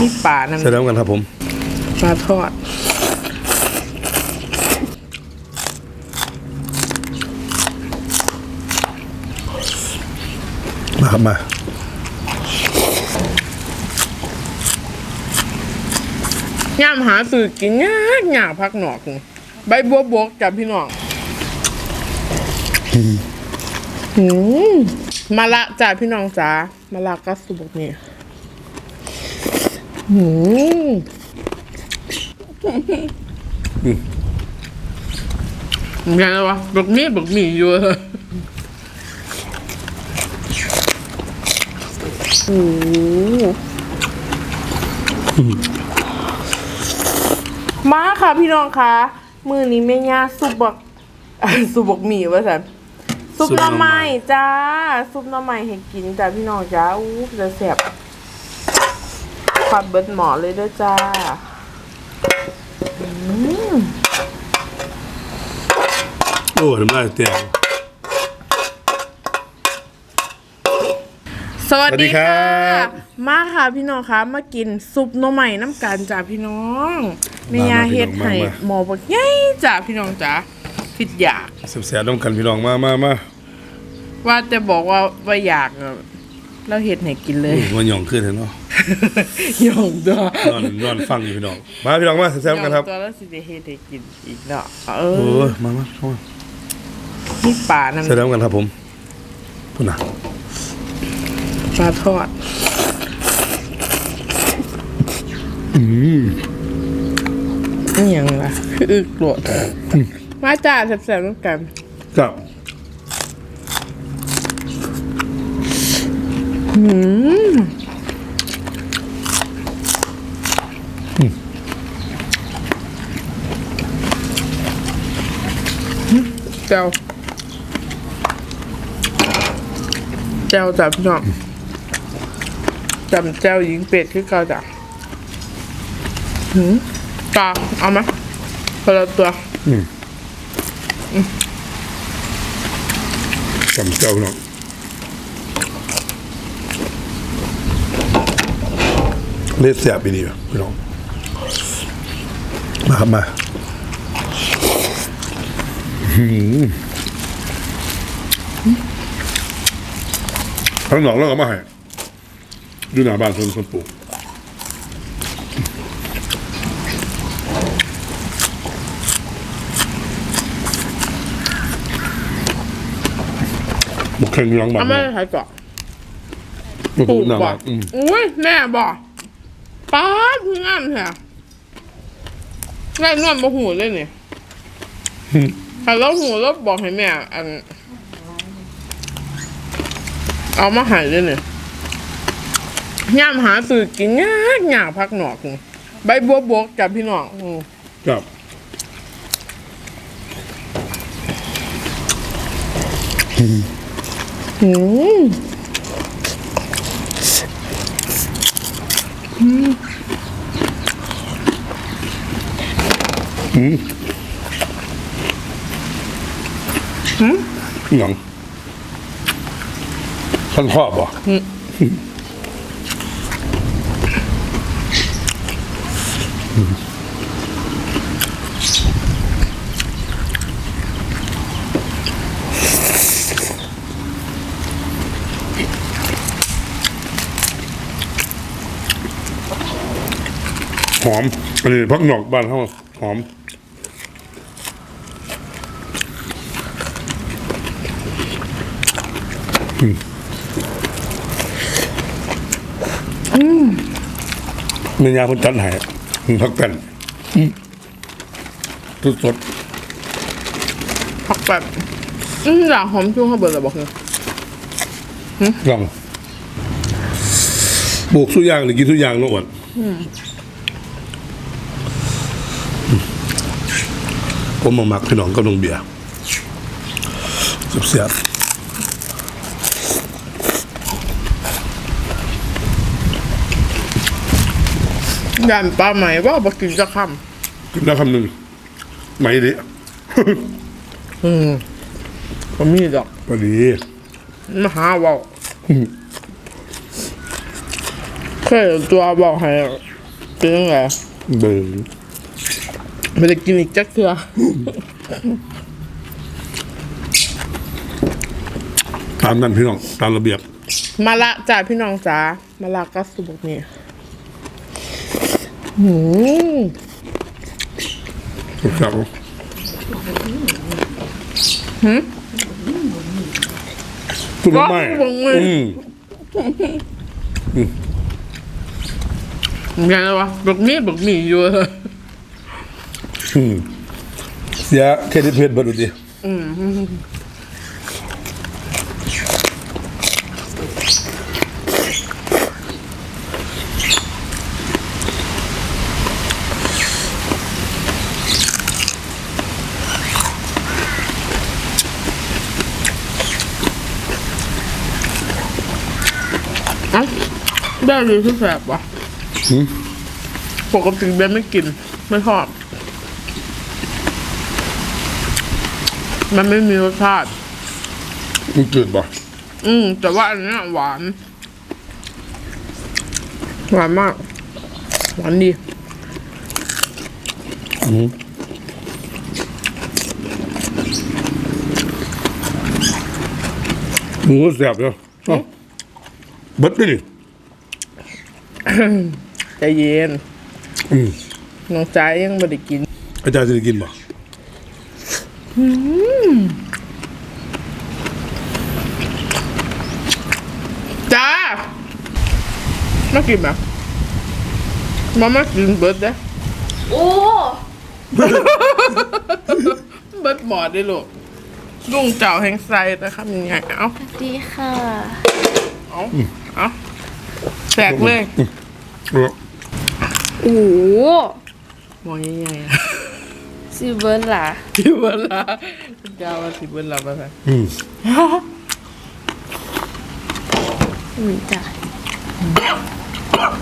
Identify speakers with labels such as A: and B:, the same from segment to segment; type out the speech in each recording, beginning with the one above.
A: นี่ปลาน้ำ
B: ใส่น้ำกันครับผม
A: ปลาทอด
B: มาครับมา
A: ย่ามหาสื่อกินยากยากพักหนอกนี่ใบบัวบกจับพี่น้องหืมมาละจ้าพี่น้องจ้ามาละก็สุบกนี่ หืมยังไงวะบักมีบักมีอยู่เลยโอ้โหมาค่ะพี่น้องคะมือนี้แม่ย่าซุปบักซุปบักหมี่ว่าสันซุปหน้ำไม้จ้าซุปหน้ำไม้ให้กินจ้าพี่น้องจ้าอู้จะแสบ ผัดเบิดหมอเลยเด้วยจ้าอืม
B: โอ้น้ำลายแตก
A: สวัส
B: สวัสดี
A: ดี
B: ครั
A: ค่ะ
B: บ
A: มาค่ะพี่น้องคะมากินซุปหน้ำไม้น้ำกันจ้าพี่น้องแม่ย่า
B: มามาพี่
A: เฮ็ด
B: น้อง
A: ให้
B: มามา
A: หมอบักใหญ่จ้าพี่น้องจ้าคิดอยาก
B: แสบๆน้ำกันพี่น้องมามามา
A: ว่าจะบอกว่าว่าอยากอะเราเห็ดให้กินเลย
B: โอ้มันหย่องขึ้นเห็นเนาะ
A: ยองตัวน
B: อนนอนฟังอยู่พี่น้องมาพี่น้องมาแซ่บๆกันครับ
A: ตัวแล้วสิได้เห็ดให้กินอีกเนาะเอ
B: โอ้
A: อย
B: มามาเข้ามา
A: นี่ปลาน้ำ
B: ใส่น้ำกันครับผมพุ่นน่ะ
A: ปลาทอด
B: อืม
A: นี่ยังล่ะคืออึกโกรธมาจ้าแซ่บๆน้ำกัน
B: ครับ
A: เจ้าเจ้าจ้าพี่น้องจำเจ้าหญิงเป็ดคือเก่าจ้ะหืมตาเอาไหมคนละตัว
B: จำเจ้าพี่น้องเล็ดแสบไปดีป่ะพี่น้องมาครับมา หืมข้างนอกแล้วก็มาให้อยู่หน้าบ้านคนคนปลูกบุกแข่งอยู่หลังบ้าน
A: เอาไม่ได้ใช้เกาะ
B: บุก
A: ปลูก
B: หน้า
A: บ่
B: บ้านอืม
A: อุ้ยแม่บอกป้าดเพิ่งงามแท้ได้นวลบ่หูเลยนี่ถ้า เราหูแล้วบอกให้แม่อัน เอามาใหายเลยนี่ย่ามหาสื่อกินยากยากพักหนอกนี่ใบบัวบกจับพี่น้องอืม
B: ครับ
A: อืม
B: หยังท่านพ่อบ่หอมอันนี้พักหนอกบ้านเขาหอม เมียาเพิ่นจัดให้พักกันสดสด
A: ผักแบบอืมอยากหอมช่วงข้าวเบิร์ดบอกเลย
B: ลองปลูกสุกอย่างหรือกินสุกอย่างนาะอ้วนผมมาหมักพี่น้องกับน้องเบียร์เสีย
A: ยันปลาไหมว่าบอกกินจะค
B: ๆกินได้คำหนึ่งไหมดิำ
A: อืมก็มีดอก
B: พอดี
A: มาหาเว่าเคยตัวบอกให้เป็นยังไง
B: เบิ่ง
A: ไม่ได้กินอีกจักเทือ
B: ตามนั้นพี่น้องตามระเบียบ
A: มาละจ้าพี่น้องจ้ามาละก็สุบกนี่ หืม
B: ครับ
A: หืม
B: คุณไม่
A: บอกมืออื
B: อืม
A: ยังไงวะบักมีบักมีอยู่
B: อืมเสียเครดิตเพื่อนเบิดดูดิ
A: เได้ดีที่แสบวะ
B: หืม
A: ปกติเบนไม่กิน ไม่ชอบ มันไม่มีรสชาติ
B: มันจืดป่ะ
A: อืม แต่ว่าอันเนี้ยหวาน หวานมาก หวานดี
B: อืมหมูก็แสบเนาะเอ้าเบิดด้วยดิ
A: ใจเย็น
B: อืม
A: น้องจ้ายยังไม่ได้กิน
B: อาจารย์จะได้กินป่ะ
A: จ้ามากินไหมมามากินเบิร์ดเด้
C: โอ้
A: เบิร์ดหมอดได้ลูกลุงเจ้าแห่งไซนะครับยังไงเอ้า
C: สวัสดีค่ะ
A: เอาเอา แตกเลย
B: เอา
C: โอ้โห
A: มองยังไงอะ
C: ซิเบิร์นล่ะ
A: สิเบิร์ดละเจ้าว่าสิเบิร์ดละมาใส่
B: อืม
C: อืมจ้ะ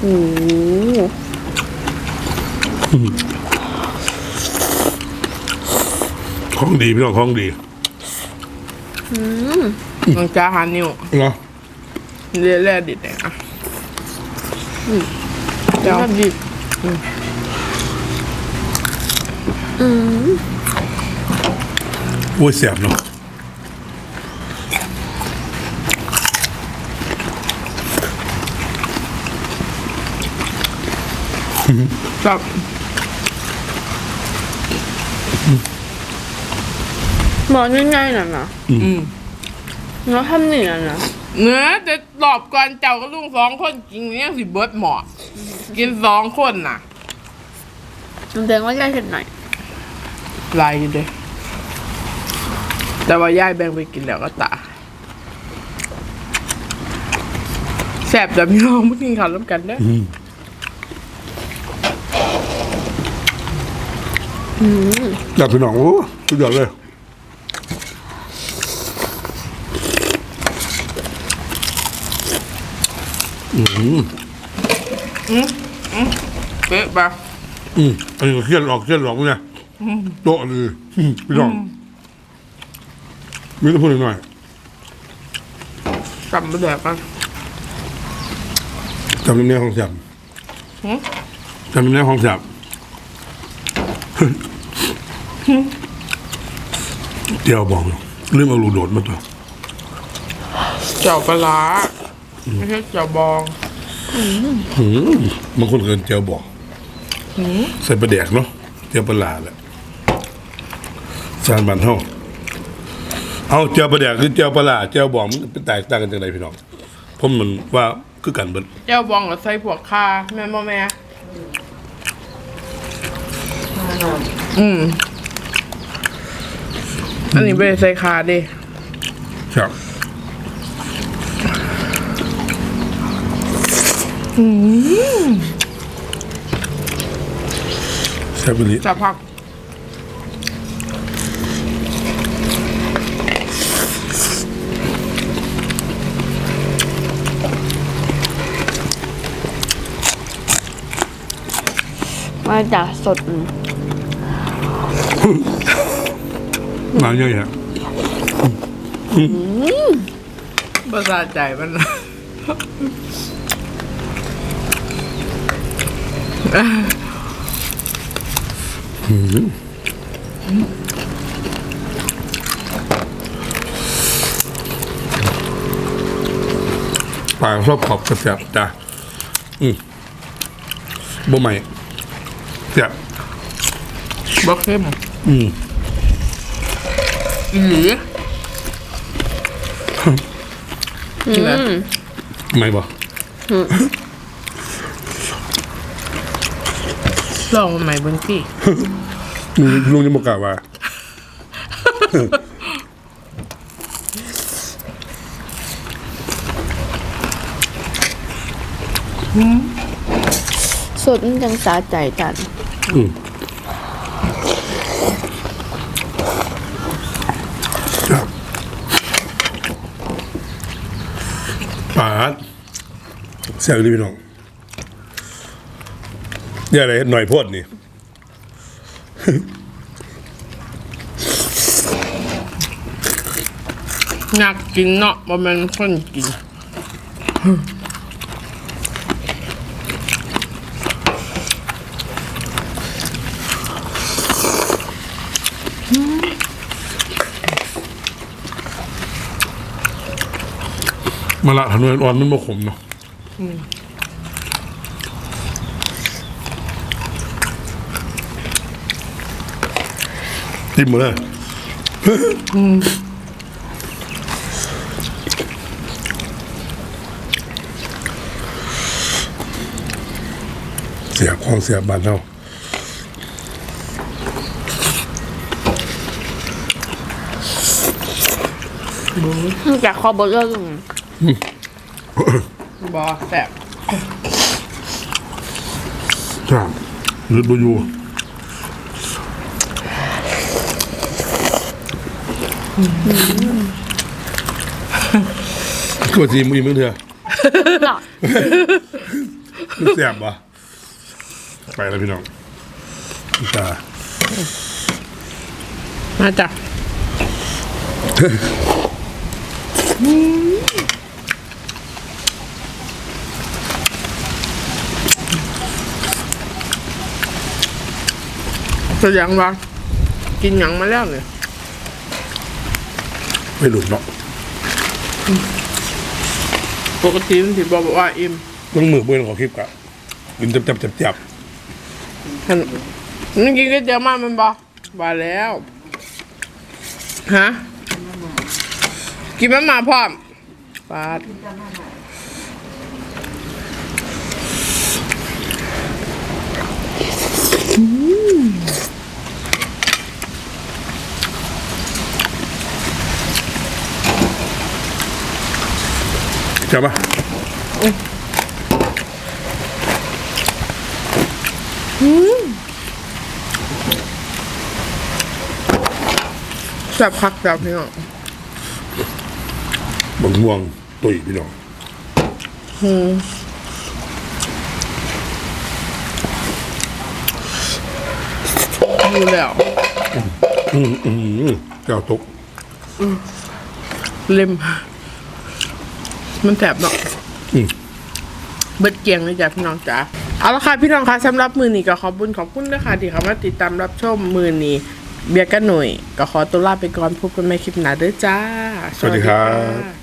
C: โอ้โห
B: ของดีพี่น้องของดี
A: น้องจ้าหานิ้ว
B: เนาะ
A: เรียแร่ดิดเนี่ยอะ เจ้าดิบ
C: อืม
B: โอ้ยแสบเนาะ
A: กับ
C: บอกง่ายๆน่ะนะ
A: อืม
C: แล้วทำหนึ่งอะนะ
A: เนื้อจะตอบก่อนเจ้ากับลุงสองคนกินเนี่ยสิเบิร์ดหมอกินสองคนน่ะ
C: แสดงว่าย่าเห็นหน่อย
A: ลายอยู่เด้แต่ว่าย่ายแบ่งไปกินแล้วก็ตาแสบแต่พี่น้องไม่กินข้าวร่วมกันเด้อ
B: อยากพี่น้องโอ้สุดยอดเลย
A: เป๊ะปะ
B: อืมอันนี้ก็เครียดหลอกเครียดหลอกเนี่ยโตะเลยอืมพี่น้องมีแต่พูดหน่อย
A: จำไม่ได้ปะ
B: จำน้ำเนี้ยของแสบ
A: หืม
B: จำน้ำเนี้ยของแสบเดี๋ยวบอกอยู่เรื่องเอาลูกโดดมาตัว
A: เจ้าปลาร้า ไม่ใช่เจ้าบอง
B: หืมบางคนเกินเจียวบอกใส่ปลาแดกเนาะเจียวปลาหลาแหละสารบันเท่าเอาเจียวปลาแดกคือเจียวปลาหลาเจียวบอกมันเป็นแตกต่างกันจังไรพี่น้องผมมันว่าคือกันเบิด
A: เจ้าบองกับใส่พวกคาแม่นบ่แม่อืมอันนี้ไม่ได้ใส่คาเดิ
B: ครับ แซ่บอีหลี
A: จะพัก
C: มาจากสดอืม
B: น้ำเยอะแยะ
A: ประสาทใจมัน
B: ปลาชอบขอบกระเสียบจ้ะอืมบ่ใหม่เสียบ
A: บ่เข้ม
B: อืม
A: อีหลีกินไหม
B: ใหม่บ่
A: ลองมาใหม่เบิ่งสิ
B: ลุงลุงจะบอกกล่าวว่า
C: สดมันจังสาใจกัน
B: อืมครับปาดเสียงดีพี่น้อง เนี่ยอะไรหน่อยโพดนี่
A: อยากกินเนาะบ่แม่นคนกิน
B: มาละถนนอ่อนมันมาขมเนาะ จิ้มมาเลยเสียบของเสียบบานเนาะ
C: จากคอบเลิก
A: บ่แซ่บ
B: จ้าหรือบุยู ก็จีมีมึงเถอะ
C: หลับ
B: เสียบปะไปแล้วพี่น้องจ้า
A: มาจ้ะแสดงว่ากินหยังมาแล้วเนี่ย
B: ไม่หลุดเนาะ
A: ปกติมันสิบอกว่าอิ่ม
B: ต้องมือเบื้องของคลิปกะกินจับจับจับจับ
A: หันนี่กินก๋วยเตี๋ยวมามันบอกว่าแล้วฮะกินมามาพร้อมปาด
B: จับปะ
A: แซ่บคักแบบนี้อะ
B: บังม่วงตุยพี่น้อง
A: ดูแล้ว
B: อืมอืมเจ้าตก
A: เล็ม มันแสบเนาะ
B: อืม
A: เบิดเกียงเลยจ้ะพี่น้องจ๋าเอาละค่ะพี่น้องคะสำหรับมือนี้ก็ขอบคุญขอบคุณนะคะที่เข้ามาติดตามรับชมมือนี้เบียร์กันหน่อยก็ขอตัวลาไปก่อนพบกันใหม่คลิปหน้าเด้อจ้า
B: สวัสดีครับะ